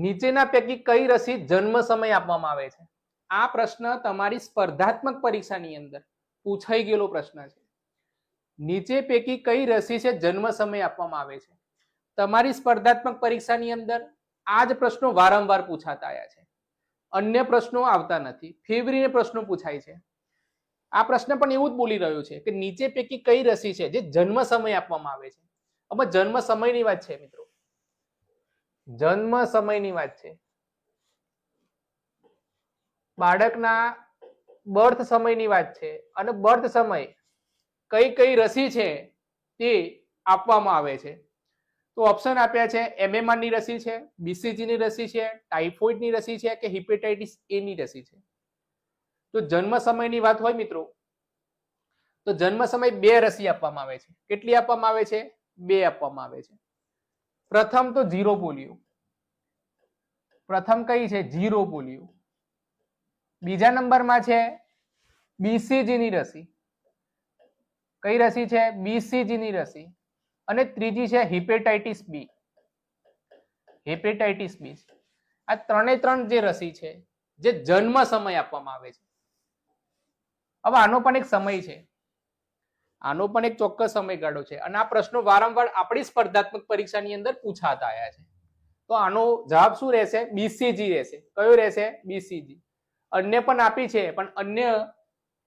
નીચેના પૈકી કઈ રસી જન્મ સમય આપવામાં આવે છે? આ પ્રશ્ન તમારી સ્પર્ધાત્મક પરીક્ષાની અંદર પૂછાઈ ગયેલો પ્રશ્ન છે. નીચે પૈકી કઈ રસી છે જન્મ સમય આપવામાં આવે છે? તમારી સ્પર્ધાત્મક પરીક્ષાની અંદર આ જ પ્રશ્નો વારંવાર પૂછાતા આવ્યા છે. અન્ય પ્રશ્નો આવતા નથી. ફેવરીને પ્રશ્નો પૂછાય છે. આ પ્રશ્ન પણ એવું જ બોલી રહ્યો છે કે નીચે પૈકી કઈ રસી છે જે જન્મ સમય આપવામાં આવે છે? હવે જન્મ સમયની વાત છે મિત્રો. જન્મ સમયની વાત છે. બાળકના બર્થ સમયની વાત છે અને બર્થ સમય કઈ કઈ રસી છે તે આપવામાં આવે છે. તો ઓપ્શન આપ્યા છે MMR ની રસી છે બીસીજીની રસી છે ટાઈફોઇડની રસી છે કે હિપેટાઇટિસ એ ની રસી છે. તો જન્મ સમયની વાત હોય મિત્રો, તો જન્મ સમય બે રસી આપવામાં આવે છે. કેટલી આપવામાં આવે છે? બે આપવામાં આવે છે. પ્રથમ તો ઝીરો પોલિયો. પ્રથમ કઈ છે? Zero polio. બીજા નંબરમાં છે બીસીજી ની રસી. કઈ રસી છે? બીસીજીની રસી. અને ત્રીજી છે હિપેટાઇટિસ બી. હેપેટાઇટિસ બી આ ત્રણે ત્રણ જે રસી છે, જે જન્મ સમય આપવામાં આવે છે. હવે આનો પણ એક સમય છે. આનો પણ એક ચોક્કસ સમયગાળો છે. અને આ પ્રશ્નો વારંવાર આપણી સ્પર્ધાત્મક પરીક્ષાની અંદર પૂછાતા આવ્યા છે. તો આનો જવાબ શું રહેશે? બીસીજી રહેશે. કયો રહેશે? બીસીજી અન્ય પણ આપી છે, પણ અન્ય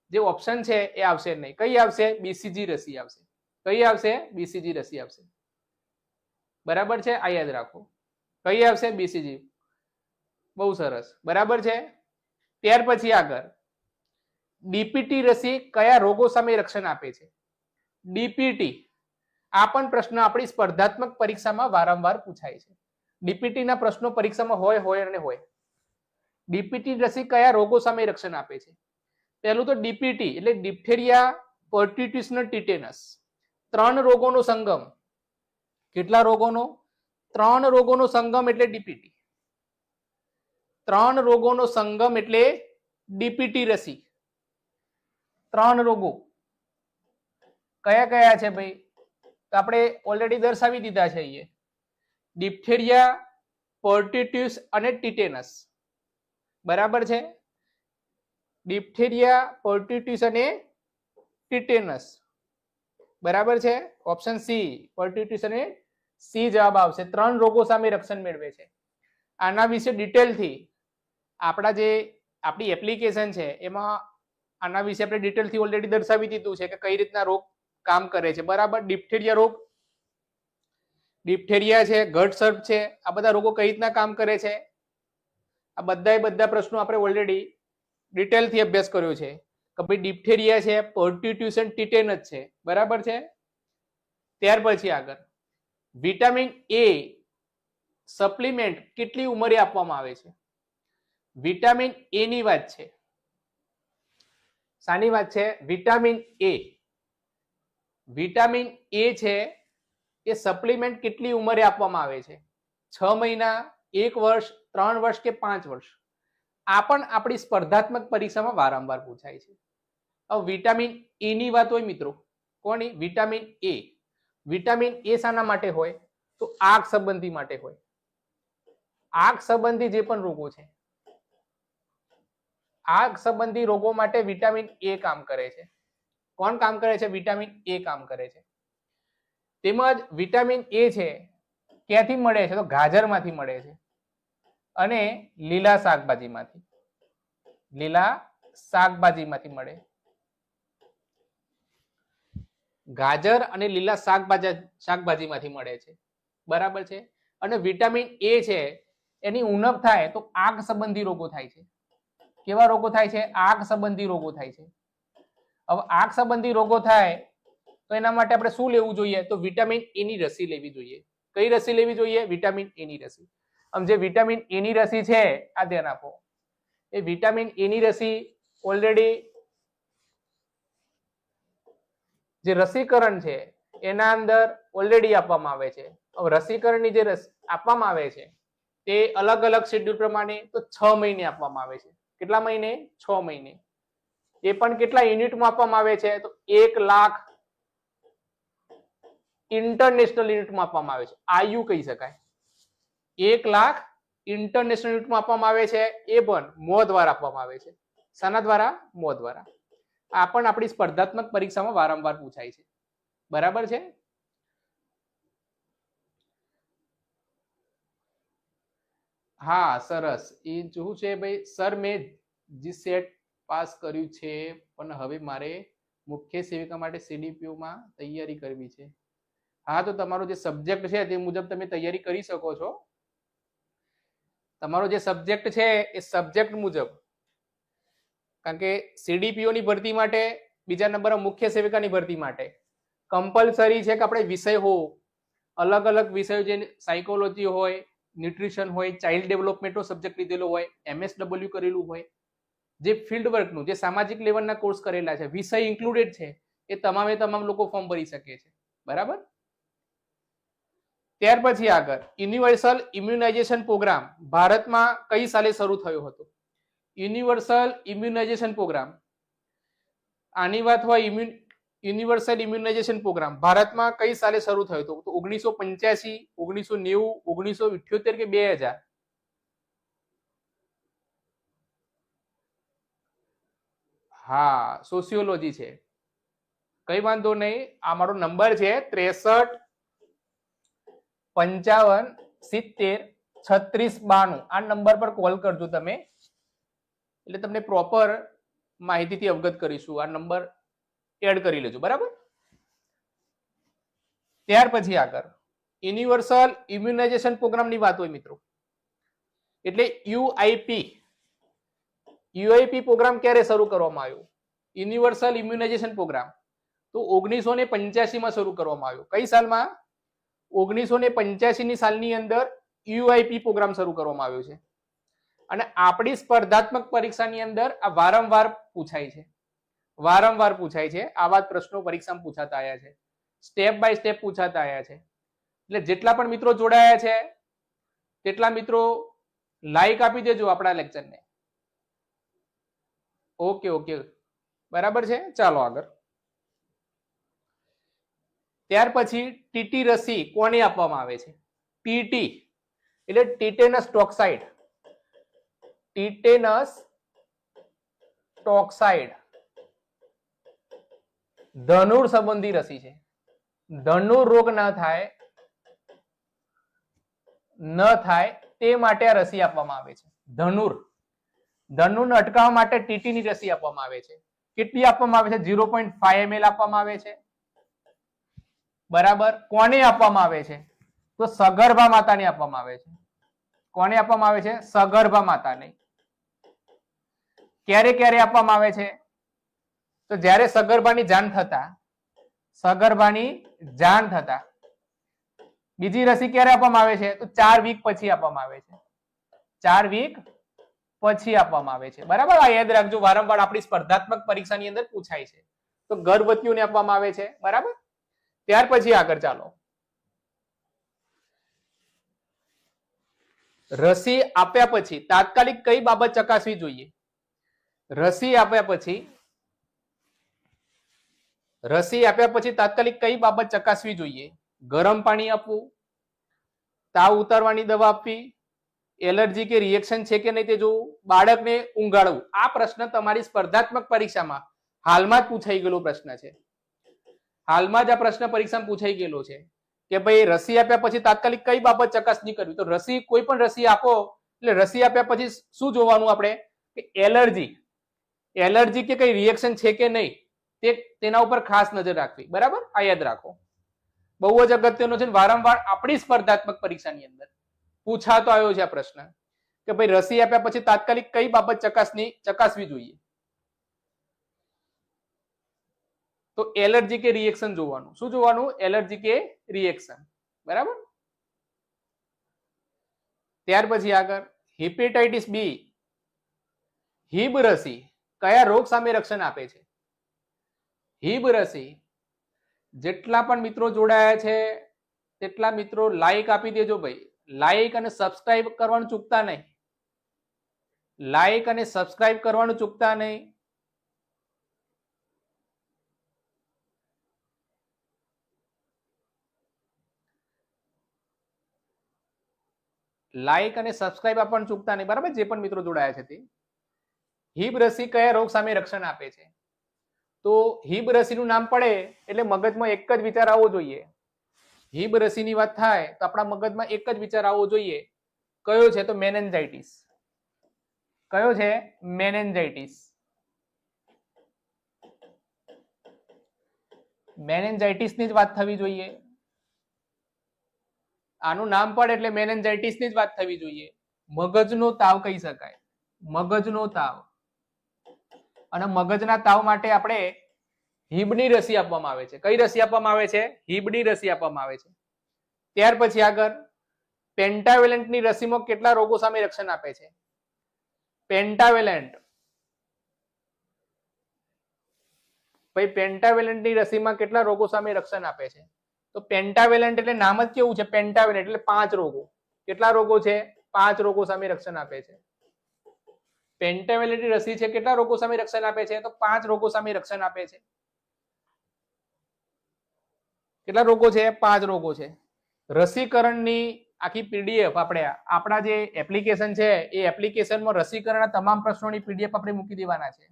જે ઓપ્શન છે એ આવશે નહીં. કઈ આવશે? બીસીજી રસી આવશે. કઈ આવશે? બીસીજી રસી આવશે. બરાબર છે? આ યાદ રાખો. કઈ આવશે? બીસીજી બહુ સરસ. બરાબર છે? ત્યાર પછી આગળ. ડીપીટી રસી કયા રોગો સામે રક્ષણ આપે છે? ડીપીટી. આ પણ પ્રશ્ન આપણી સ્પર્ધાત્મક પરીક્ષામાં વારંવાર પૂછાય છે. ડીપીટીના પ્રશ્નો પરીક્ષામાં હોય હોય અને હોય. ડીપીટી રસી કયા રોગો સામે રક્ષણ આપે છે? પહેલું તો ડીપીટી એટલે ડિપ્થેરિયા પર્ટિટ્યુશનલ ટીટેનસ. ત્રણ રોગોનો સંગમ. કેટલા રોગોનો? ત્રણ રોગોનો સંગમ એટલે ડીપીટી. ત્રણ રોગોનો સંગમ એટલે ડીપીટી રસી. ત્રણ રોગો. કયા કયા છે ભાઈ? તો આપણે ઓલરેડી દર્શાવી દીધા છે અહીંયા. ડિપ્થેરિયા પર્ટિટ્યુસ અને ટીટેનસ બરાબર છે? ડિપ્થેરિયા પોર્ટિટ્યુસ અને ટીટેનસ બરાબર છે? ઓપ્શન સી પોર્ટિટ્યુસ અને સી જવાબ આવશે. ત્રણ રોગો સામે રક્ષણ મેળવે છે. આના વિશે ડિટેલથી આપણા જે આપણી એપ્લિકેશન છે, એમાં આના વિશે આપણે ડિટેલથી ઓલરેડી દર્શાવી દીધું છે કે કઈ રીતના રોગ કામ કરે છે. બરાબર? ડિપ્થેરિયા રોગ. ડિપ્થેરિયા છે, ઘટ સર્પ છે, આ બધા રોગો કઈ રીતના કામ કરે છે? આ બધાય બધા પ્રશ્નો આપણે ઓલરેડી ડિટેલથી અભ્યાસ કર્યો છે. કે ભાઈ ડિપ્થેરિયા છે પર્ટિટ્યુશન ટીટેનસ છે. બરાબર છે? ત્યાર પછી આગળ. વિટામિન એ સપ્લિમેન્ટ કેટલી ઉંમરે આપવામાં આવે છે? વિટામિન એ ની વાત છે. શાની વાત છે? વિટામિન એ વિટામિન એ છે, એ સપ્લિમેન્ટ કેટલી ઉંમરે આપવામાં આવે છે? છ મહિના, એક વર્ષ, ત્રણ વર્ષ કે પાંચ વર્ષ? આ પણ આપણી સ્પર્ધાત્મક પરીક્ષામાં વારંવાર પૂછાય છે. હવે વિટામિન એ ની વાત હોય મિત્રો. કોની? Vitamin A. વિટામિન એ શાના માટે હોય? તો આગ સંબંધી માટે હોય. આગ સંબંધી જે પણ રોગો છે. આગ સંબંધી રોગો માટે વિટામિન એ કામ કરે છે. કોણ કામ કરે છે? વિટામિન એ કામ કરે છે. તેમજ વિટામિન એ છે, ક્યાંથી મળે છે? તો ગાજરમાંથી મળે છે. અને લીલા શાકભાજીમાંથી. લીલા શાકભાજીમાંથી મળે. ગાજર અને લીલા શાકભાજી, શાકભાજીમાંથી મળે છે. બરાબર છે? અને વિટામિન એ છે, એની ઉણપ થાય તો આંખ સંબંધી રોગો થાય છે. કેવા રોગો થાય છે? આંખ સંબંધી રોગો થાય છે. હવે આંખ સંબંધી રોગો થાય, તો એના માટે આપણે શું લેવું જોઈએ? તો વિટામિન એ ની રસી લેવી જોઈએ. કઈ રસી લેવી જોઈએ? વિટામિન એ ની રસી. આમ જે વિટામિન એ ની રસી છે, આ ધ્યાન આપો. એ વિટામિન એ ની રસી ઓલરેડી જે રસીકરણ છે, એના અંદર ઓલરેડી આપવામાં આવે છે. રસીકરણની જે આપવામાં આવે છે, તે અલગ અલગ શેડ્યુલ પ્રમાણે તો છ મહિને આપવામાં આવે છે. કેટલા મહિને? છ મહિને. એ પણ કેટલા યુનિટમાં આપવામાં આવે છે? તો એક લાખ ઇન્ટરનેશનલ યુનિટમાં આપવામાં આવે છે. આયુ કહી શકાય. એક લાખ ઇન્ટરનેશનલ યુનિટમાં આપવામાં આવે છે. એ પણ મો દ્વારા આપવામાં આવે છે. શાના દ્વારા? મો દ્વારા. આ પણ આપણી સ્પર્ધાત્મક પરીક્ષામાં વારંવાર પૂછાય છે. બરાબર છે? હા, સરસ. એ શું છે ભાઈ, સર, મેં જી સેટ પાસ કર્યું છે, પણ હવે મારે મુખ્ય સેવિકા માટે સીડીપીઓમાં તૈયારી કરવી છે. હા, તો તમારો જે સબ્જેક્ટ છે તે મુજબ તમે તૈયારી કરી શકો છો. તમારો જે સબ્જેક્ટ છે એ સબ્જેક્ટ મુજબ, કારણ કે સીડીપીઓની ભરતી માટે, બીજા નંબર મુખ્ય સેવિકાની ભરતી માટે કમ્પલસરી છે કે આપણે વિષય હો અલગ અલગ વિષયો જે સાયકોલોજી હોય ન્યુટ્રિશન હોય ચાઇલ્ડ ડેવલપમેન્ટનો સબ્જેક્ટ લીધેલો હોય એમએસડબલ્યુ કરેલું હોય જે ફિલ્ડ વર્કનું જે સામાજિક લેવલના કોર્સ કરેલા છે, વિષય ઇન્ક્લુડેડ છે, એ તમામે તમામ લોકો ફોર્મ ભરી શકે છે. બરાબર? ત્યાર પછી આગળ યુનિવર્સલ ઇમ્યુનાઇઝેશન પ્રોગ્રામ ભારતમાં કઈ સાલે શરૂ થયો હતો? યુનિવર્સલ ઇમ્યુનાઇઝેશન પ્રોગ્રામ આની વાત હોય ઇમ્યુન યુનિવર્સલ ઇમ્યુનાઇઝેશન પ્રોગ્રામ ભારતમાં કઈ સાલે શરૂ થયો હતો? તો ઓગણીસો પંચ્યાસી, ઓગણીસો નેવું, ઓગણીસો ઇઠ્યોતેર કે બે હજાર. હા સોશિયોલોજી છે. કઈ વાંધો નહીં, આ મારો નંબર છે ત્રેસઠ, પંચાવન, સિત્તેર, છત્રીસ, બાણું. આ નંબર પર કોલ કરજો તમે. એટલે તમને પ્રોપર માહિતીથી અવગત કરીશું. આ નંબર એડ કરી લેજો, બરાબર? ત્યાર પછી આગળ. યુનિવર્સલ ઇમ્યુનાઇઝેશન પ્રોગ્રામની વાત હોય મિત્રો. એટલે યુઆઈપી યુઆઈપી પ્રોગ્રામ ક્યારે શરૂ કરવામાં આવ્યો? Universal immunisation programme. તો ઓગણીસો ને પંચ્યાસીમાં શરૂ કરવામાં આવ્યો. કઈ સાલમાં? ઓગણીસો ને પંચ્યાસીની સાલની અંદર યુઆઈપી પ્રોગ્રામ શરૂ કરવામાં આવ્યો છે. અને આપણી સ્પર્ધાત્મક પરીક્ષાની અંદર આ વારંવાર પૂછાય છે. વારંવાર પૂછાય છે. આવા પ્રશ્નો પરીક્ષામાં પૂછાતા આવ્યા છે. સ્ટેપ બાય સ્ટેપ પૂછાતા આવ્યા છે. એટલે જેટલા પણ મિત્રો જોડાયા છે, તેટલા મિત્રો લાઈક આપી દેજો આપણા લેક્ચરને. Okay okay. બરાબર છે? ચાલો આગળ. ત્યાર પછી ટીટી રસી કોને આપવામાં આવે છે? ટીટી. એટલે ટીટેનસ ટોક્સાઇડ. Tetanus toxoid. ધનુર સંબંધી રસી છે. ધનુર રોગ ન થાય ન થાય તે માટે આ રસી આપવામાં આવે છે. ધનુર. ધનુરને અટકાવવા માટે ટીટીની રસી આપવામાં આવે છે. કેટલી આપવામાં આવે છે? ઝીરો પોઈન્ટ ફાઈવ એમએલ આપવામાં આવે છે. બરાબર? કોને આપવામાં આવે છે? તો સગર્ભા માતાને આપવામાં આવે છે. કોને આપવામાં આવે છે? સગર્ભા માતાને. ક્યારે ક્યારે આપવામાં આવે છે? તો જ્યારે સગર્ભાની જાણ થતા, સગર્ભાની જાણ થતા, બીજી રસી ક્યારે આપવામાં આવે છે? તો ચાર વીક પછી આપવામાં આવે છે. ચાર વીક પછી આપવામાં આવે છે. બરાબર? આ યાદ રાખજો, વારંવાર આપણી સ્પર્ધાત્મક પરીક્ષાની અંદર પૂછાય છે. તો ગર્ભવતીઓને આપવામાં આવે છે. બરાબર? ત્યાર પછી આગળ ચાલો. રસી આપ્યા પછી તાત્કાલિક કઈ બાબત ચકાસવી જોઈએ? રસી આપ્યા પછી, રસી આપ્યા પછી તાત્કાલિક કઈ બાબત ચકાસવી જોઈએ? ગરમ પાણી આપવું, તાવ ઉતારવાની દવા આપવી એલર્જી કે રિએક્શન છે કે નહીં તે જોવું બાળકને ઊંઘાડવું. આ પ્રશ્ન તમારી સ્પર્ધાત્મક પરીક્ષામાં હાલમાં જ પૂછાઈ ગયેલો પ્રશ્ન છે. હાલમાં જ આ પ્રશ્ન પરીક્ષામાં પૂછાઈ ગયેલો છે કે ભાઈ રસી આપ્યા પછી તાત્કાલિક કઈ બાબત ચકાસણી કરવી? તો રસી, કોઈ પણ રસી આપો, એટલે રસી આપ્યા પછી શું જોવાનું આપણે? કે એલર્જી. એલર્જી કે કઈ રિએક્શન છે કે નહીં તે તેના ઉપર ખાસ નજર રાખવી. બરાબર? આ યાદ રાખો. બહુ જ અગત્યનો છે વારંવાર આપણી સ્પર્ધાત્મક પરીક્ષાની અંદર પૂછાતો આવ્યો છે આ પ્રશ્ન કે ભાઈ રસી આપ્યા પછી તાત્કાલિક કઈ બાબત ચકાસણી ચકાસવી જોઈએ? તો એલર્જી કે રિએક્શન જોવાનું? શું જોવાનું? એલર્જી કે રિએક્શન બરાબર? ત્યાર પછી આગળ હિપેટાઇટિસ બી હિબ રસી કયા રોગ સામે રક્ષણ આપે છે? હિબ રસી જેટલા પણ મિત્રો જોડાયા છે, તેટલા મિત્રો લાઈક આપી દેજો ભાઈ. લાઈક અને સબસ્ક્રાઇબ કરવાનું ચૂકતા નહીં. લાઈક અને સબસ્ક્રાઇબ કરવાનું ચૂકતા નહીં. લાઈક અને સબસ્ક્રાઇબ આપવાનું ચૂકતા નહીં. બરાબર? જે પણ મિત્રો જોડાયા છે તે. હિબ રસી કયા રોગ સામે રક્ષણ આપે છે? તો હિબ રસીનું નામ પડે એટલે મગજમાં એક જ વિચાર આવવો જોઈએ. હિબ રસીની વાત થાય તો આપણા મગજમાં એક જ વિચાર આવવો જોઈએ. કયો છે તો મેનેન્જાઇટીસ. કયો છે? મેનેન્જાઇટીસ. મેનેન્જાઇટિસની જ વાત થવી જોઈએ. આનું નામ પડે એટલે મેનેન્જાઇટિસની જ વાત થવી જોઈએ. મગજનો તાવ કહી શકાય. મગજનો તાવ. અને મગજના તાવ માટે આપણે હિબની રસી આપવામાં આવે છે. કઈ રસી આપવામાં આવે છે? હિબની રસી આપવામાં આવે છે. ત્યાર પછી આગળ પેન્ટાવેલેન્ટની રસીમાં કેટલા રોગો સામે રક્ષણ આપે છે? પેન્ટાવેલેન્ટ. ભાઈ, પેન્ટાવેલેન્ટની રસીમાં કેટલા રોગો સામે રક્ષણ આપે છે? તો પેન્ટાવેલેન્ટ એટલે નામ જ કેવું છે? પેન્ટાવેલેન્ટ એટલે પાંચ રોગો. કેટલા રોગો છે? પાંચ રોગો સામે રક્ષણ આપે છે. પેન્ટાવેલેન્ટની રસી છે, કેટલા રોગો સામે રક્ષણ આપે છે? તો પાંચ રોગો સામે રક્ષણ આપે છે. કેટલા રોગો છે? પાંચ રોગો છે. રસીકરણની આખી પીડીએફ આપણે આપણા જે એપ્લિકેશન છે, એ એપ્લિકેશનમાં રસીકરણના તમામ પ્રશ્નોની પીડીએફ આપણે મૂકી દેવાના છે.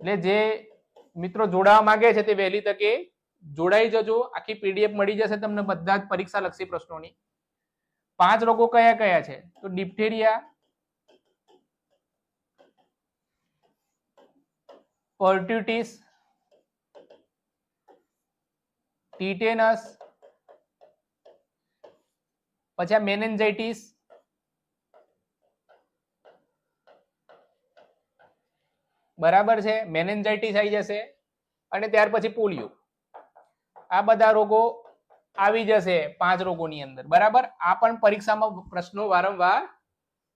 એટલે જે મિત્રો જોડાવા માંગે છે તે વહેલી તકે જોડાઈ જજો, આખી પીડીએફ મળી જશે તમને બધા જ પરીક્ષા લક્ષી પ્રશ્નોની. પાંચ રોગો કયા કયા છે? તો ડિપ્થેરિયા, પર્ટ્યુટિસ ટીટેનસ, પછી આ મેનેન્જાઇટીસ, બરાબર છે, મેનેન્જાઇટીસ આવી જશે, અને ત્યાર પછી પોલિયો. આ બધા રોગો આવી જશે પાંચ રોગોની અંદર, બરાબર? આ પણ પરીક્ષામાં પ્રશ્નો વારંવાર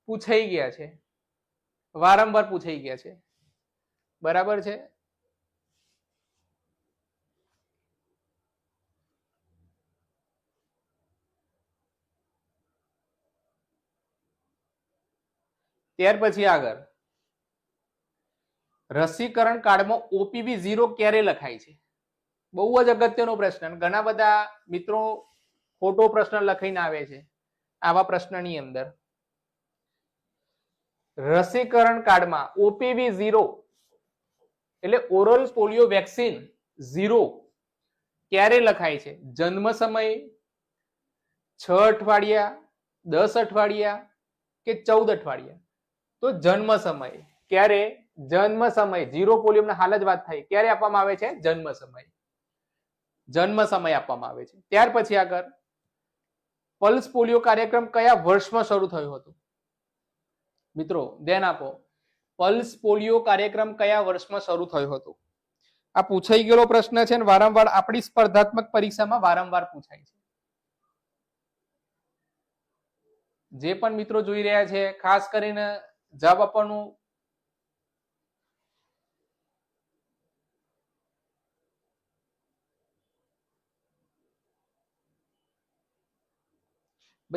પૂછાઈ ગયા છે. વારંવાર પૂછાઈ ગયા છે. બરાબર છે? ત્યાર પછી આગળ. રસીકરણ કાર્ડમાં ઓપીવી ઝીરો ક્યારે લખાય છે? બહુ જ અગત્યનો પ્રશ્ન ઘણા બધા મિત્રો ખોટો પ્રશ્ન લખીને આવે છે આવા પ્રશ્નની અંદર. રસીકરણ કાર્ડમાં ઓપીવી ઝીરો એટલે ઓરલ પોલિયો વેક્સિન ઝીરો ક્યારે લખાય છે? જન્મ સમય, છ અઠવાડિયા, દસ અઠવાડિયા કે ચૌદ અઠવાડિયા? તો જન્મ સમય. ક્યારે? જન્મ સમય. ઝીરો પોલિયમના હાલ જ વાત થઈ ક્યારે આપવામાં આવે છે? જન્મ સમય. જન્મ સમય આપવામાં આવે છે. ત્યાર પછી આગળ. પલ્સ પોલિયો કાર્યક્રમ કયા વર્ષમાં શરૂ થયો હતો? મિત્રો, ધ્યાન આપો. પલ્સ પોલિયો કાર્યક્રમ કયા વર્ષમાં શરૂ થયો હતો? આ પૂછાઈ ગયેલો પ્રશ્ન છે અને વારંવાર આપણી સ્પર્ધાત્મક પરીક્ષામાં વારંવાર પૂછાય છે. જે પણ મિત્રો જોઈ રહ્યા છે, ખાસ કરીને જવાબ આપવાનું?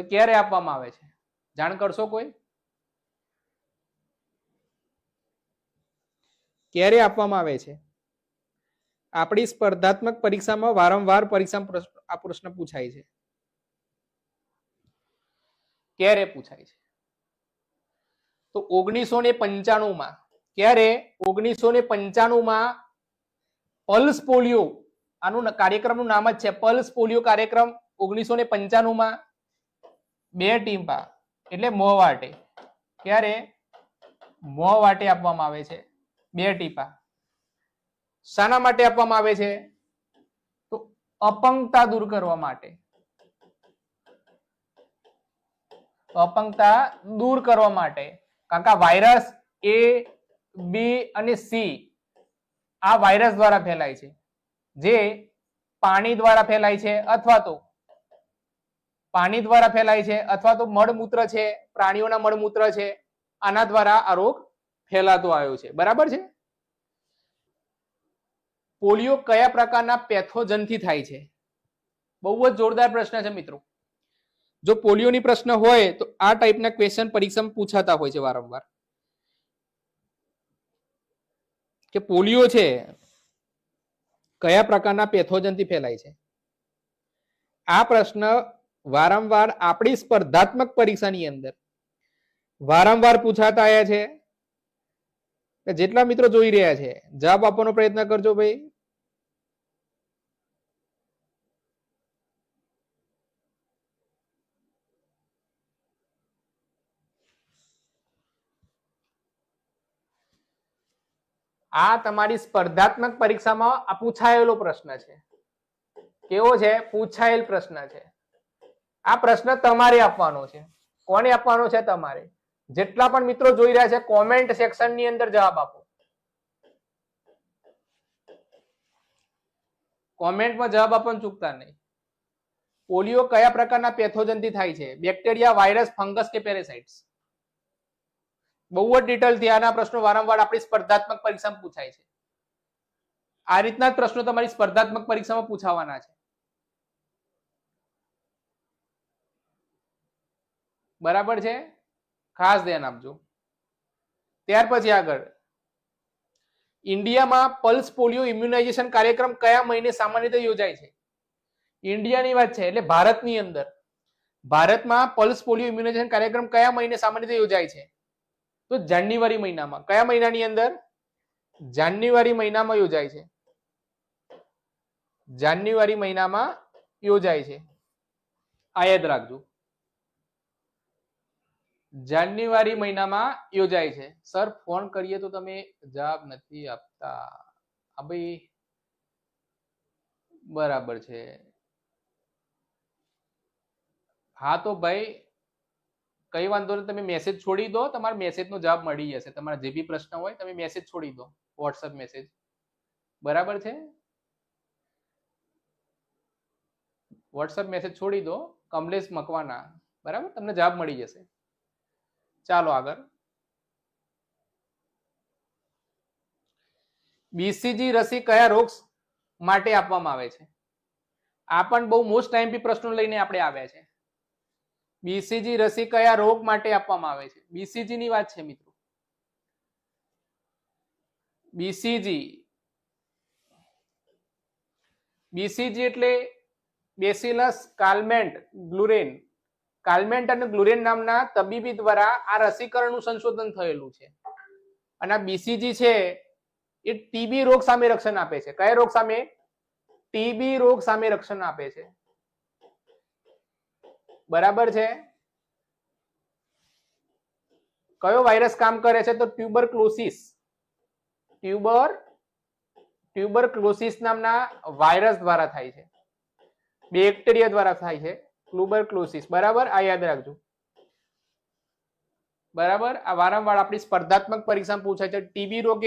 ક્યારે આપવામાં આવે છે? જાણ કરશો કોઈ? ક્યારે આપવામાં આવે છે? આપણી સ્પર્ધાત્મક પરીક્ષામાં વારંવાર પરીક્ષા આ પ્રશ્ન પૂછાય છે. ક્યારે પૂછાય છે? તો ઓગણીસો ને પંચાણું માં ક્યારે? ઓગણીસો ને પંચાણું માં પલ્સ પોલિયો, આનું કાર્યક્રમનું નામ જ છે, પલ્સ પોલિયો કાર્યક્રમ ઓગણીસો ને પંચાણું માં બે ટીમ્પા, એટલે મોં વાટે. ક્યારે? મોં વાટે આપવામાં આવે છે, બે ટીપા. શાના માટે આપવામાં આવે છે? તો અપંગતા દૂર કરવા માટે. અપંગતા દૂર કરવા માટે. કારણ કે વાયરસ એ બી અને સી આ વાયરસ દ્વારા ફેલાય છે. જે પાણી દ્વારા ફેલાય છે અથવા તો પાણી દ્વારા ફેલાય છે અથવા તો મળમૂત્ર છે, પ્રાણીઓના મળમૂત્ર છે, આના દ્વારા આ રોગ ફેલાતો આવ્યો છે. બરાબર છે? પોલિયો કયા પ્રકારના પેથોજનથી થાય છે? બહુ જ જોરદાર પ્રશ્ન છે મિત્રો. જો પોલિયોની પ્રશ્ન હોય તો આ ટાઈપના ક્વેશ્ચન પરીક્ષામાં પૂછાતા હોય છે વારંવાર. કે પોલિયો છે, કયા પ્રકારના પેથોજનથી ફેલાય છે? આ પ્રશ્ન વારંવાર આપણી સ્પર્ધાત્મક પરીક્ષાની અંદર વારંવાર પૂછાતા આવ્યા છે. જેટલા મિત્રો જોઈ રહ્યા છે, જવાબ આપવાનો પ્રયત્ન કરજો ભાઈ. આ તમારી સ્પર્ધાત્મક પરીક્ષામાં પૂછાયેલો પ્રશ્ન છે. કેવો છે? પૂછાયેલ પ્રશ્ન છે. આ પ્રશ્ન તમારે આપવાનો છે. કોને આપવાનો છે? તમારે. જેટલા પણ મિત્રો જોઈ રહ્યા છે કોમેન્ટ સેક્શનની અંદર જવાબ આપો. કોમેન્ટમાં જવાબ આપવાનું ચૂકતા નહીં. પોલિયો કયા પ્રકારના પેથોજનથી થાય છે? બેક્ટેરિયા વાયરસ ફંગસ કે પેરેસાઇટ્સ બહુ જ ડિટેલથી આના પ્રશ્નો વારંવાર આપણી સ્પર્ધાત્મક પરીક્ષામાં પૂછાય છે. આ રીતના જ પ્રશ્નો તમારી સ્પર્ધાત્મક પરીક્ષામાં પૂછાવાના છે. બરાબર છે? ખાસ ધ્યાન આપજો. ત્યાર પછી આગળ. ઇન્ડિયામાં પલ્સ પોલિયો ઇમ્યુનાઇઝેશન કાર્યક્રમ કયા મહિને સામાન્ય રીતે યોજાય છે? ઇન્ડિયાની વાત છે, એટલે ભારતની અંદર. ભારતમાં પલ્સ પોલિયો ઇમ્યુનાઇઝેશન કાર્યક્રમ કયા મહિને સામાન્ય રીતે યોજાય છે? તો જાન્યુઆરી મહિનામાં, કયા મહિનાની અંદર? જાન્યુઆરી મહિનામાં યોજાય છે. જાન્યુઆરી મહિનામાં યોજાય છે. આ યાદ રાખજો. જાન્યુઆરી મહિનામાં યોજાય છે. સર, ફોન કરીએ તો તમે જવાબ નથી આપતા. આ ભાઈ બરાબર છે. હા તો ભાઈ કઈ વાંધો નહીં, તમે મેસેજ છોડી દો, તમારા મેસેજનો જવાબ મળી જશે. તમારા જે બી પ્રશ્ન હોય, તમે મેસેજ છોડી દો વોટ્સઅપ મેસેજ બરાબર છે? વોટ્સઅપ મેસેજ છોડી દો, કમલેશ મકવાના. બરાબર? તમને જવાબ મળી જશે. ચાલો આગળ. બીસીજી રસી કયા રોગ માટે આપવામાં આવે છે? આ પણ બહુ મોસ્ટ ટાઈમ પ્રશ્નો લઈને આપણે આવ્યા છે. બીસીજી રસી કયા રોગ માટે આપવામાં આવે છે? બીસીજી ની વાત છે, મિત્રો. બીસીજી બીસીજી એટલે બેસિલસ કાલમેન્ટ ગ્લુરેન. કાલમેન્ટ અને ગ્લુરેન નામના તબીબી દ્વારા આ રસીકરણનું સંશોધન થયેલું છે. અને આ બીસીજી છે, એ ટીબી રોગ સામે રક્ષણ આપે છે. કયા રોગ સામે? ટીબી રોગ સામે રક્ષણ આપે છે. બરાબર છે? કયો વાયરસ કામ કરે છે તો tuberculosis tuber tuberculosis નામના વાયરસ દ્વારા થાય છે. બેક્ટેરિયા દ્વારા થાય છે. ક્લુબર ક્લોસિસ બરાબર? આ યાદ રાખજો. બરાબર? આ વારંવાર આપણી સ્પર્ધાત્મક પરીક્ષામાં પૂછાય છે. ટીબી રોગ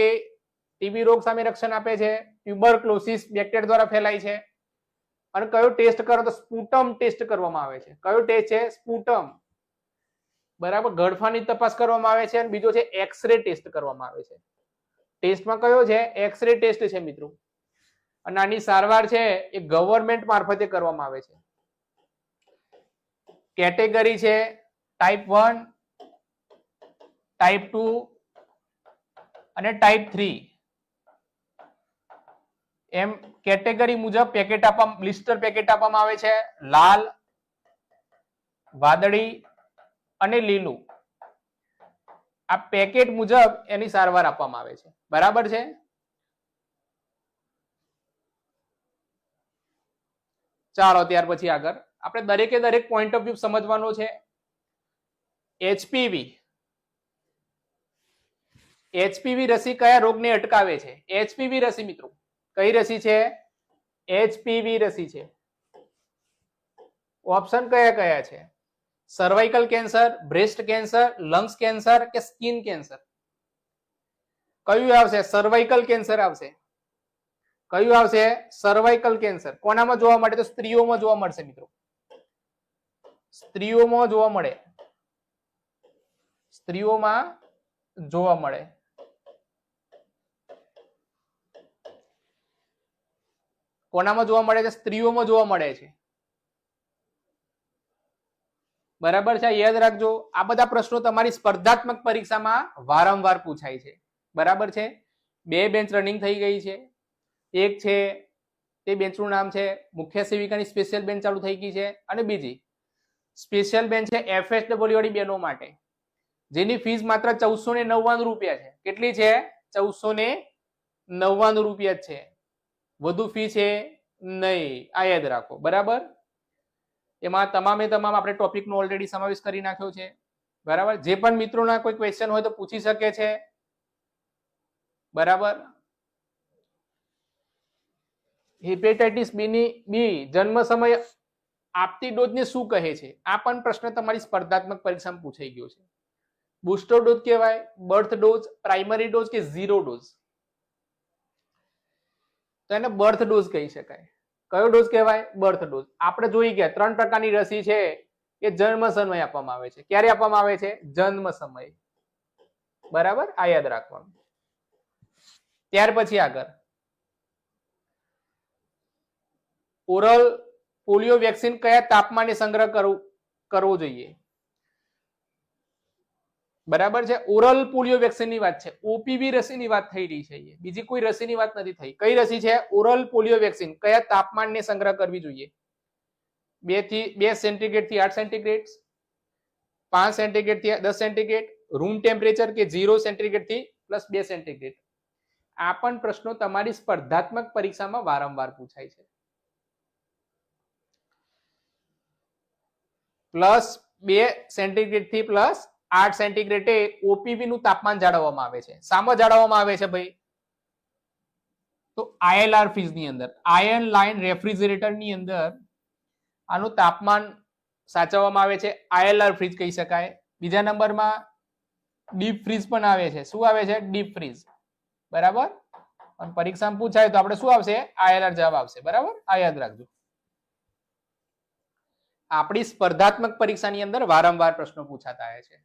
ટીબી રોગ સામે રક્ષણ આપે છે. ટ્યુબર ક્લોસિસ બેક્ટેરિયા દ્વારા ફેલાય છે. અને કયો ટેસ્ટ કરો તો સ્પુટમ ટેસ્ટ કરવામાં આવે છે. કયો ટેસ્ટ છે? સ્પુટમ. બરાબર? ગળફાની તપાસ કરવામાં આવે છે અને બીજો છે એક્સરે ટેસ્ટ કરવામાં આવે છે. ટેસ્ટમાં કયો છે? એક્સરે ટેસ્ટ છે મિત્રો. અને આની સારવાર છે એ ગવર્મેન્ટ મારફતે કરવામાં આવે છે. કેટેગરી છે ટાઈપ વન ટાઈપ ટુ અને ટાઈપ થ્રી એમ કેટેગરી મુજબ પેકેટ આપવા બ્લિસ્ટર પેકેટ આપવામાં આવે છે. લાલ, વાદળી અને લીલું. આ પેકેટ મુજબ એની સારવાર આપવામાં આવે છે. બરાબર છે? ચાલો, ત્યાર પછી આગળ. આપણે દરેકે દરેક પોઈન્ટ ઓફ વ્યૂ સમજવાનો છે. એચપીવી એચપીવી રસી કયા રોગને અટકાવે છે? એચપીવી રસી, મિત્રો. કઈ રસી છે? એચપીવી રસી છે. ઓપ્શન કયા કયા છે? Cervical cancer breast cancer lungs cancer કે સ્કિન કેન્સર કયું આવશે? સર્વાઇકલ કેન્સર આવશે. કયું આવશે? સર્વાઇકલ કેન્સર કોનામાં જોવા મળે? તો સ્ત્રીઓમાં જોવા મળશે, મિત્રો. સ્ત્રીઓમાં જોવા મળે. સ્ત્રીઓમાં જોવા મળે. કોનામાં જોવા મળે છે? સ્ત્રીઓમાં જોવા મળે છે. બરાબર છે? યાદ રાખજો. આ બધા પ્રશ્નો તમારી સ્પર્ધાત્મક પરીક્ષામાં વારંવાર પૂછાય છે. બરાબર છે? બે બેન્ચ રનિંગ થઈ ગઈ છે. એક છે, તે બેન્ચનું નામ છે મુખ્ય સેવિકાની સ્પેશિયલ બેન્ચ ચાલુ થઈ ગઈ છે. અને બીજી, સ્પેશિયલ બેન્ચ છે એફએસડબલ્યુ વાળી બેનો માટે. જેની ફીસ માત્ર ચૌદસો ને રૂપિયા છે. કેટલી છે? ચૌદસો ને નવ્વાણું રૂપિયા છે. વધુ ફી છે નહીં. આ યાદ રાખો. બરાબર? એમાં તમામે તમામ આપણે ટોપિકનો ઓલરેડી સમાવેશ કરી નાખ્યો છે. બરાબર? જે પણ મિત્રોના કોઈ ક્વેશ્ચન હોય તો પૂછી શકે છે. બરાબર? હિપેટાઇટિસ બી ની બી જન્મ સમય આપતી ડોઝને શું કહે છે? આ પણ પ્રશ્ન તમારી સ્પર્ધાત્મક પરીક્ષામાં પૂછાઈ ગયો છે. બુસ્ટર ડોઝ કહેવાય બર્થ ડોઝ પ્રાઇમરી ડોઝ કે ઝીરો ડોઝ તો એને બર્થ ડોઝ કહી શકાય. કયો ડોઝ કહેવાય? Birth dose. આપણે જોઈ ગયા ત્રણ પ્રકારની રસી છે એ જન્મ સમય આપવામાં આવે છે. ક્યારે આપવામાં આવે છે? જન્મ સમય. બરાબર? આ યાદ રાખવાનું. ત્યાર પછી આગળ. ઓરલ પોલિયો વેક્સિન કયા તાપમાને સંગ્રહ કરવું કરવો જોઈએ? બરાબર છે? ઓરલ પોલિયો વેક્સિનની વાત છે. ઓપીવી રસીની વાત થઈ રહી છે બીજી કોઈ રસીની વાત નથી થઈ. કઈ રસી છે? Oral polio vaccine. કયા તાપમાનને સંગ્રહ કરવી જોઈએ? બેથી બે સેન્ટીગ્રેડથી આઠ સેન્ટીગ્રેડ પાંચ સેન્ટીગ્રેડથી દસ સેન્ટીગ્રેડ રૂમ ટેમ્પરેચર કે ઝીરો સેન્ટીગ્રેડથી પ્લસ બે સેન્ટીગ્રેડ આ પણ પ્રશ્નો તમારી સ્પર્ધાત્મક પરીક્ષામાં વારંવાર પૂછાય છે. પ્લસ બે સેન્ટીગ્રેડથી પ્લસ આઠ સેન્ટીગ્રેડે ઓપીવી નું તાપમાન જાળવવામાં આવે છે. શામાં જાળવવામાં આવે છે ભાઈ? તો આઈએલઆર ફ્રીજની અંદર, આયર્ન લાઇન રેફ્રિજરેટરની અંદર આનું તાપમાન સાચવવામાં આવે છે. આઈએલઆર ફ્રીજ કહી શકાય. બીજા નંબરમાં ડીપ ફ્રીજ પણ આવે છે. શું આવે છે? Deep fridge. બરાબર? અને પરીક્ષામાં પૂછાય તો આપણે શું આવશે? આઈએલઆર જવાબ આવશે. બરાબર? આ યાદ રાખજો. આપણી સ્પર્ધાત્મક પરીક્ષાની અંદર વારંવાર પ્રશ્નો પૂછાતા આવે છે.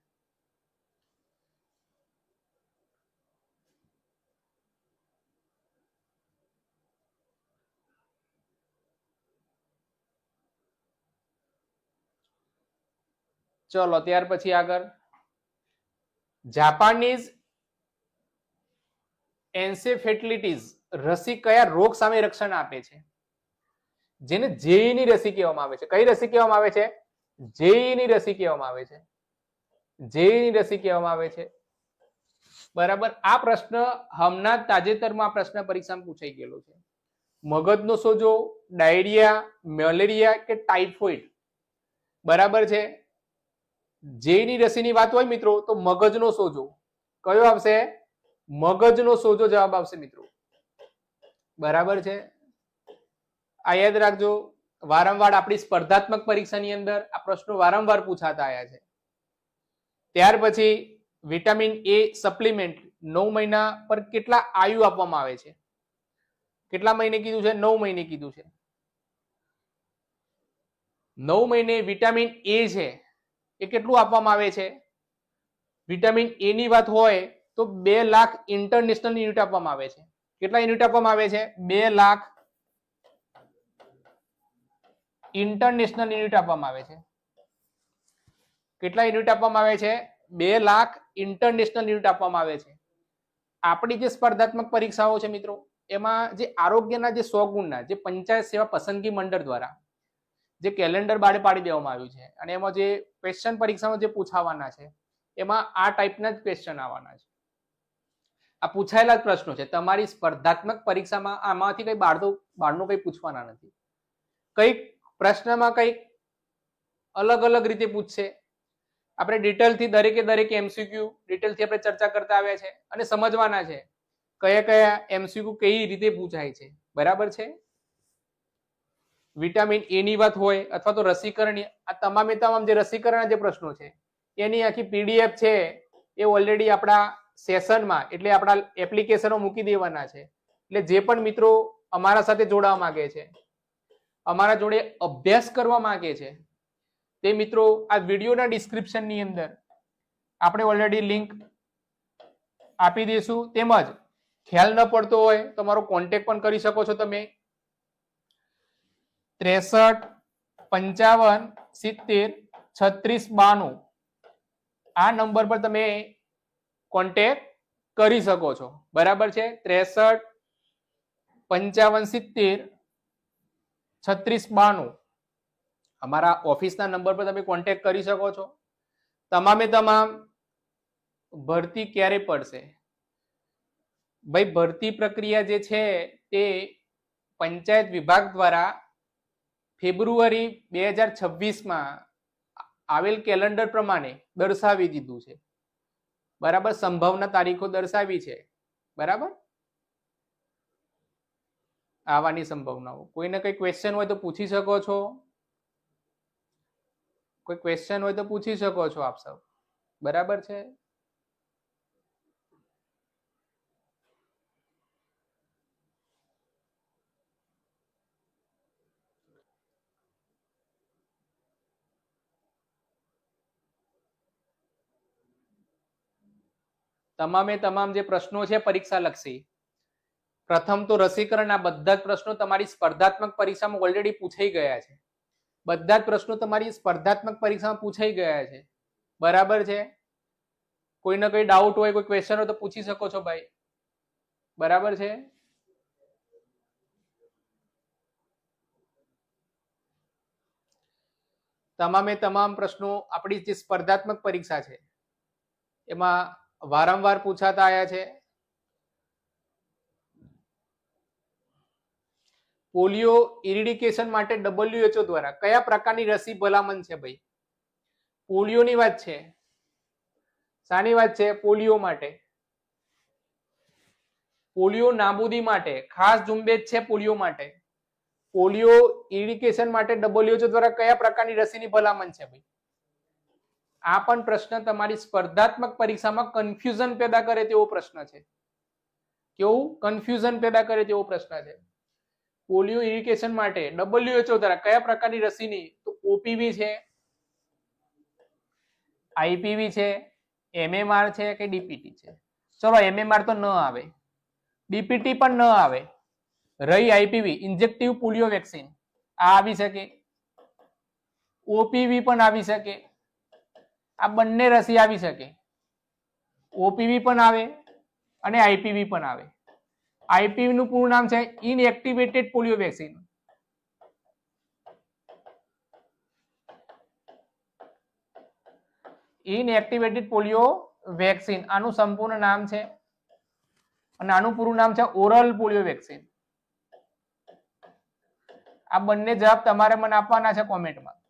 ચલો, ત્યાર પછી આગળ. જાપાનીઝ એન્સેફેટલિટીઝ રસી કયા રોગ સામે રક્ષણ આપે છે? જેને જેઈ ની રસી કહેવામાં આવે છે. કઈ રસી કહેવામાં આવે છે? જેઈ ની રસી કહેવામાં આવે છે. જેઈ ની રસી કહેવામાં આવે છે. બરાબર, આ પ્રશ્ન હમણાં તાજેતરમાં આ પ્રશ્ન પરીક્ષામાં પૂછાઈ ગયેલો છે. મગજનો સોજો, ડાયરિયા, મેલેરિયા કે ટાઇફોઇડ બરાબર છે? જેની રસીની વાત હોય મિત્રો, તો મગજનો સોજો. કયો આવશે? મગજનો સોજો જવાબ આવશે મિત્રો. બરાબર છે? આ યાદ રાખજો, વારંવાર આપણી સ્પર્ધાત્મક પરીક્ષાની અંદર આ પ્રશ્નો વારંવાર પૂછાતા આવ્યા છે. ત્યાર પછી વિટામિન એ સપ્લિમેન્ટ નવ મહિના પર કેટલા આયુ આપવામાં આવે છે? કેટલા મહિને કીધું છે? નવ મહિને કીધું છે. નવ મહિને વિટામિન એ છે. એ કેટલું આપવામાં આવે છે? વિટામિન એ ની વાત હોય તો બે લાખ ઇન્ટરનેશનલ યુનિટ આપવામાં આવે છે. કેટલા યુનિટ આપવામાં આવે છે? બે લાખ ઇન્ટરનેશનલ યુનિટ આપવામાં આવે છે. કેટલા યુનિટ આપવામાં આવે છે? બે લાખ ઇન્ટરનેશનલ યુનિટ આપવામાં આવે છે. આપણી જે સ્પર્ધાત્મક પરીક્ષાઓ છે મિત્રો, એમાં જે આરોગ્યના જે સો ગુણના જે પંચાયત સેવા પસંદગી મંડળ દ્વારા જે કેલેન્ડર બહાર પાડી દેવામાં આવ્યું છે. અને એમાં જે ક્વેશ્ચન પરીક્ષામાં જે પૂછાવાના છે, એમાં આ ટાઈપના જ ક્વેશ્ચન આવવાના છે. આ પૂછાયેલા જ પ્રશ્નો છે. તમારી સ્પર્ધાત્મક પરીક્ષામાં આમાંથી કઈ બહારનું બહારનું કઈ પૂછવાના નથી. કંઈક પ્રશ્નમાં કંઈક અલગ અલગ રીતે પૂછશે. આપણે ડિટેલથી દરેકે દરેક એમસીક્યુ ડિટેલથી આપણે ચર્ચા કરતા આવ્યા છે અને સમજવાના છે. કયા કયા એમસીક્યુ કઈ રીતે પૂછાય છે. બરાબર છે? વિટામિન એ ની વાત હોય અથવા તો રસીકરણ, આ તમામે તમામ જે રસીકરણના જે પ્રશ્નો છે, એની આખી પીડીએફ છે એ ઓલરેડી આપણા સેશનમાં એટલે આપણા એપ્લિકેશનો મૂકી દેવાના છે. એટલે જે પણ મિત્રો અમારા સાથે જોડાવા માંગે છે, અમારા જોડે અભ્યાસ કરવા માંગે છે, તે મિત્રો આ વિડીયોના ડિસ્ક્રિપ્શનની અંદર આપણે ઓલરેડી લિંક આપી દઈશું. તેમજ ખ્યાલ ન પડતો હોય તો મારો કોન્ટેક્ટ પણ કરી શકો છો તમે. ત્રેસઠ, પંચાવન, સિત્તેર, છત્રીસ બાનું આ નંબર પર તમે કોન્ટેક કરી શકો છો. બરાબર છે? ત્રેસઠ, પંચાવન, સિત્તેર, છત્રીસ બાનું અમારા ઓફિસના નંબર પર તમે કોન્ટેક કરી શકો છો. તમામે તમામ ભરતી ક્યારે પડશે? ભાઈ, ભરતી પ્રક્રિયા જે છે તે પંચાયત વિભાગ દ્વારા ફેબ્રુઆરી બે હજાર છવ્વીસમાં આવેલ કેલેન્ડર પ્રમાણે દર્શાવી દીધું છે. બરાબર? સંભાવના તારીખો દર્શાવી છે. બરાબર? આવવાની સંભાવનાઓ. કોઈને કઈ ક્વેશ્ચન હોય તો પૂછી શકો છો. કોઈ ક્વેશ્ચન હોય તો પૂછી શકો છો આપ સૌ. બરાબર છે? તમામે તમામ જે પ્રશ્નો છે પરીક્ષા લક્ષી. પ્રથમ તો રસીકરણ આ બધા જ પ્રશ્નો તમારી સ્પર્ધાત્મક પરીક્ષામાં ઓલરેડી પૂછાઈ ગયા છે. બધા જ પ્રશ્નો તમારી સ્પર્ધાત્મક પરીક્ષામાં પૂછાઈ ગયા છે. બરાબર છે? કોઈને કોઈ ડાઉટ હોય, કોઈ ક્વેશ્ચન હોય તો પૂછી શકો છો ભાઈ. બરાબર છે? તમામે તમામ પ્રશ્નો આપણી જે સ્પર્ધાત્મક પરીક્ષા છે, એમાં વારંવાર પૂછાતા આવ્યા છે. પોલિયો ઇરિડિકેશન માટે ડબલ્યુએચઓ દ્વારા કયા પ્રકારની રસી ભલામણ છે ભાઈ? પોલિયોની વાત છે. શાની વાત છે? પોલિયો માટે. પોલિયો નાબૂદી માટે. ખાસ ઝુંબેશ છે પોલિયો માટે. પોલિયો ઇરિડિકેશન માટે ડબલ્યુએચઓ દ્વારા કયા પ્રકારની રસીની ભલામણ છે ભાઈ? આ પણ પ્રશ્ન તમારી સ્પર્ધાત્મક પરીક્ષામાં કન્ફ્યુઝન પેદા કરે તેવો પ્રશ્ન છે. કેવું? કન્ફ્યુઝન પેદા કરે તેવો પ્રશ્ન છે. પોલિયો ઇરિગેશન માટે ડબલ્યુએચઓ દ્વારા કયા પ્રકારની રસીની? તો ઓપીવી છે. આઈપીવી છે. એમએમઆર છે કે ડીપીટી છે? ચલો એમએમઆર તો ન આવે. ડીપીટી પણ ન આવે. રહી આઈપીવી ઇન્જેક્ટિવ પોલિયો વેક્સિન આ આવી શકે. ઓપીવી પણ આવી શકે. આ બંને રસી આવી શકે. ઓપીવી પણ આવે અને આઈપીવી પણ આવે. આઈપીવી નું પૂરું નામ છે inactivated polio vaccine inactivated polio vaccine આનું સંપૂર્ણ નામ છે અને આનું પૂરું નામ છે ઓરલ પોલિયો વેક્સિન આ બંને જવાબ તમારે મને આપવાના છે કોમેન્ટમાં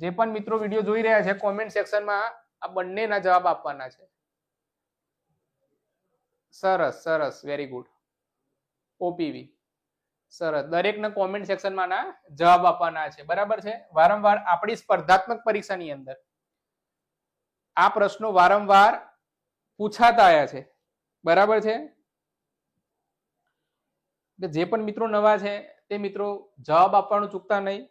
જે પણ મિત્રો વીડિયો જોઈ રહ્યા છે કોમેન્ટ સેક્શનમાં આ બંનેના જવાબ આપવાના છે. સરસ સરસ વેરી ગુડ ઓપીવી સરસ. દરેકના કોમેન્ટ સેક્શનમાં જવાબ આપવાના છે. બરાબર છે? વારંવાર આપણી સ્પર્ધાત્મક પરીક્ષાની અંદર આ પ્રશ્નો વારંવાર પૂછાતા આવ્યા છે. બરાબર છે? જે પણ મિત્રો નવા છે, તે મિત્રો જવાબ આપવાનું ચૂકતા નહીં.